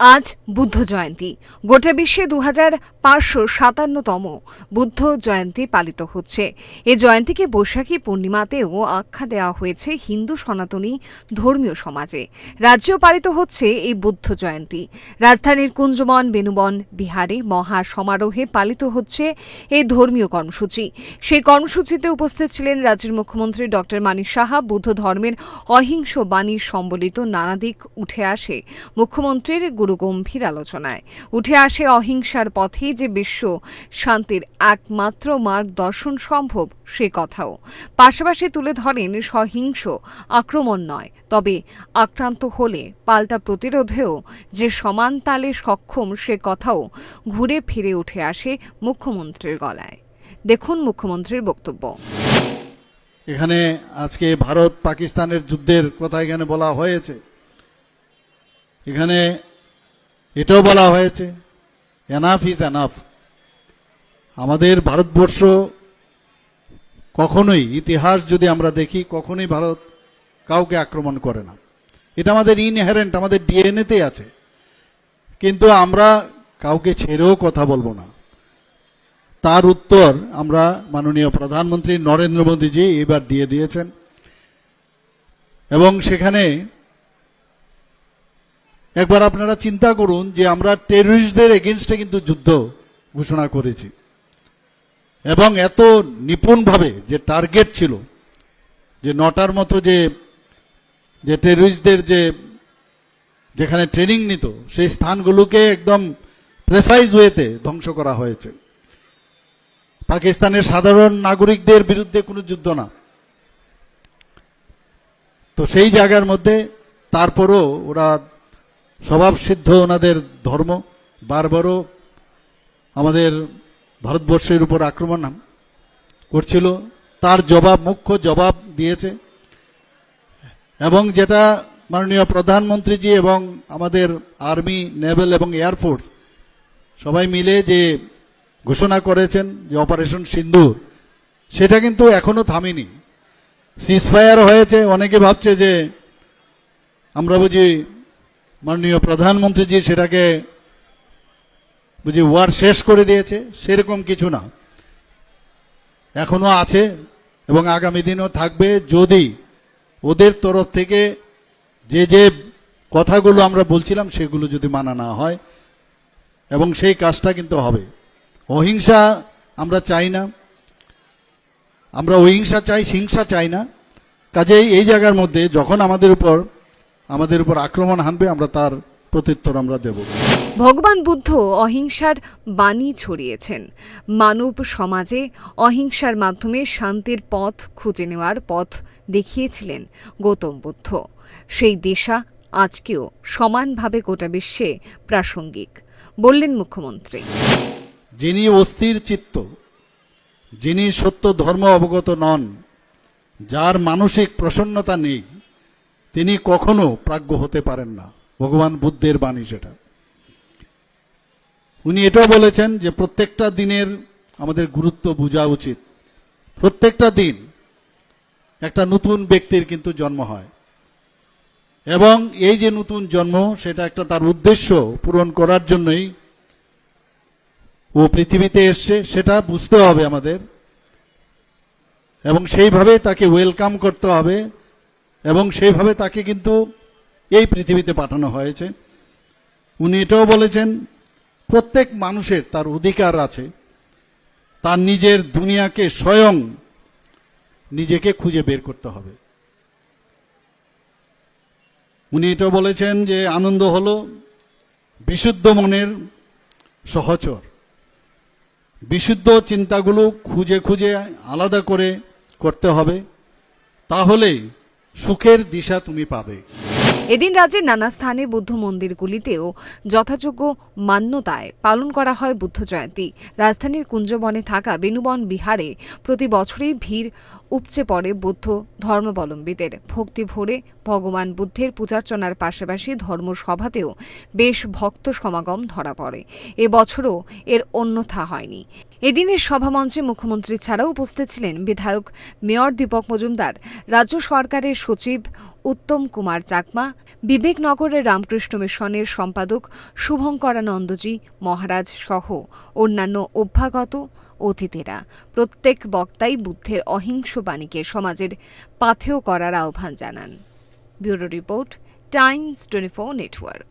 আজ বুদ্ধ জয়ন্তী। গোটা বিশ্বে দু হাজার পাঁচশো সাতান্নতম বুদ্ধ জয়ন্তী পালিত হচ্ছে। এ জয়ন্তীকে বৈশাখী পূর্ণিমাতেও আখ্যা দেওয়া হয়েছে হিন্দু সনাতনী ধর্মীয় সমাজে। রাজ্যেও পালিত হচ্ছে এই বুদ্ধ জয়ন্তী। রাজধানীর কুঞ্জবন, বেনুবন, বিহারে মহা সমারোহে পালিত হচ্ছে এই ধর্মীয় কর্মসূচি। সেই কর্মসূচিতে উপস্থিত ছিলেন রাজ্যের মুখ্যমন্ত্রী ডক্টর মানিক সাহা, বুদ্ধ ধর্মের অহিংস বাণী সম্বলিত নানা দিক উঠে আসে। মুখ্যমন্ত্রীর গুরুগম্ভীর আলোচনায়। উঠে আসে অহিংসার পথে যে বিশ্ব শান্তির একমাত্র মার্গ দর্শন সম্ভব, সে কথাও। পাশাপাশি তুলে ধরেন সহিংস আক্রমণ নয়, তবে আক্রান্ত হলে পাল্টা প্রতিরোধেও যে সমান তালে সক্ষম, সে কথাও ঘুরে ফিরে উঠে আসে মুখ্যমন্ত্রীর গলায়। দেখুন মুখ্যমন্ত্রীর বক্তব্য। এখানে আজকে ভারত পাকিস্তানের যুদ্ধের কথা এখানে বলা হয়েছে। এখানে এটাও বলা হয়েছে এনাফ ইজ এনাফ আমাদের ভারতবর্ষ কখনোই, ইতিহাস যদি আমরা দেখি, কখনোই ভারত কাউকে আক্রমণ করে না। এটা আমাদের ইনহেরেন্ট আমাদের ডিএনএতে আছে। কিন্তু আমরা কাউকে ছেড়েও কথা বলব না। তার উত্তর আমরা মাননীয় প্রধানমন্ত্রী নরেন্দ্র মোদীজি এবার দিয়ে দিয়েছেন। এবং সেখানে একবার আপনারা চিন্তা করুন যে আমরা টেররিস্টদের এগেনস্টে কিন্তু যুদ্ধ ঘোষণা করেছি। এবং এত নিপুণভাবে যে টার্গেট ছিল, যে নটার মতো যে যে টেররিস্টদের যে, যেখানে ট্রেনিং নিত, সেই স্থানগুলোকে একদম প্রেসাইজ ওয়েতে ধ্বংস করা হয়েছে। পাকিস্তানের সাধারণ নাগরিকদের বিরুদ্ধে কোনো যুদ্ধ না। তো সেই জায়গার মধ্যে তারপরও ওরা স্বভাব সিদ্ধ ওনাদের ধর্ম। বারবারও আমাদের ভারতবর্ষের উপর আক্রমণ করছিল। তার জবাব, মুখ্য জবাব দিয়েছে। এবং যেটা মাননীয় প্রধানমন্ত্রীজি এবং আমাদের আর্মি, নেভেল এবং এয়ারফোর্স সবাই মিলে যে ঘোষণা করেছেন যে অপারেশন সিন্দুর, সেটা কিন্তু এখনও থামেনি। সিজফায়ার হয়েছে। অনেকে ভাবছে যে আমরা বুঝি মাননীয় প্রধানমন্ত্রীজি সেটাকে বুঝি ওয়ার শেষ করে দিয়েছে, সেরকম কিছু না। এখনও আছে এবং আগামী দিনও থাকবে যদি ওদের তরফ থেকে যে যে কথাগুলো আমরা বলছিলাম সেগুলো যদি মানা না হয়, এবং সেই কাজটা কিন্তু হবে। অহিংসা আমরা চাই না। আমরা অহিংসা চাই, হিংসা চাই না। কাজেই এই জায়গার মধ্যে যখন আমাদের উপর আমাদের উপর আক্রমণ হানবে আমরা তার প্রত্যুত্তর আমরা দেব। ভগবান বুদ্ধ অহিংসার বাণী ছড়িয়েছেন। মানব সমাজে অহিংসার মাধ্যমে শান্তির পথ খুঁজে নেওয়ার পথ দেখিয়েছিলেন গৌতম বুদ্ধ। সেই দিশা আজকেও সমানভাবে গোটা বিশ্বে প্রাসঙ্গিক বললেন মুখ্যমন্ত্রী। যিনি অস্থির চিত্ত যিনি সত্য ধর্ম অবগত নন যার মানসিক প্রসন্নতা নেই তিনি কখনো প্রাজ্ঞ হতে পারেন না। ভগবান বুদ্ধের বাণী সেটা উনি এটাও বলেছেন যে প্রত্যেকটা দিনের আমাদের গুরুত্ব বোঝা উচিত। প্রত্যেকটা দিন একটা নতুন ব্যক্তির কিন্তু জন্ম হয়। এবং এই যে নতুন জন্ম, সেটা একটা তার উদ্দেশ্য পূরণ করার জন্যই ও পৃথিবীতে এসছে, সেটা বুঝতে হবে আমাদের। এবং সেইভাবে তাকে ওয়েলকাম করতে হবে। এবং সেইভাবে তাকে কিন্তু এই পৃথিবীতে পাঠানো হয়েছে। উনি এটাও বলেছেন, প্রত্যেক মানুষের তার অধিকার আছে, তার নিজের দুনিয়াকে স্বয়ং নিজেকে খুঁজে বের করতে হবে। উনি এটাও বলেছেন যে আনন্দ হল বিশুদ্ধ মনের সহচর। বিশুদ্ধ চিন্তাগুলো খুঁজে খুঁজে আলাদা করে করতে হবে, তাহলেই সুখের দিশা তুমি পাবে। এদিন রাজ্যের নানা স্থানে বুদ্ধ মন্দিরগুলিতেও যথাযোগ্য মান্যতায় পালন করা হয় বুদ্ধ জয়ন্তী। রাজধানীর কুঞ্জবনে থাকা বেনুবন বিহারে প্রতি বছরই ভিড় উপচে পড়ে বৌদ্ধ ধর্মাবলম্বীদের। ভক্তি ভরে ভগবান বুদ্ধের পূজার্চনার পাশাপাশি ধর্মসভাতেও বেশ ভক্ত সমাগম ধরা পড়ে। এবছরও এর অন্যথা হয়নি। এদিনের সভামঞ্চে মুখ্যমন্ত্রী ছাড়াও উপস্থিত ছিলেন বিধায়ক মেয়র দীপক মজুমদার, রাজ্য সরকারের সচিব উত্তম কুমার চাকমা, বিবেকনগরের রামকৃষ্ণ মিশনের সম্পাদক শুভঙ্করানন্দজি মহারাজ সহ অন্যান্য অভ্যাগত অতিথিরা। প্রত্যেক বক্তাই বুদ্ধের অহিংস বাণীকে সমাজের পাথেয় করার আহ্বান জানান। Bureau report, Times twenty four network.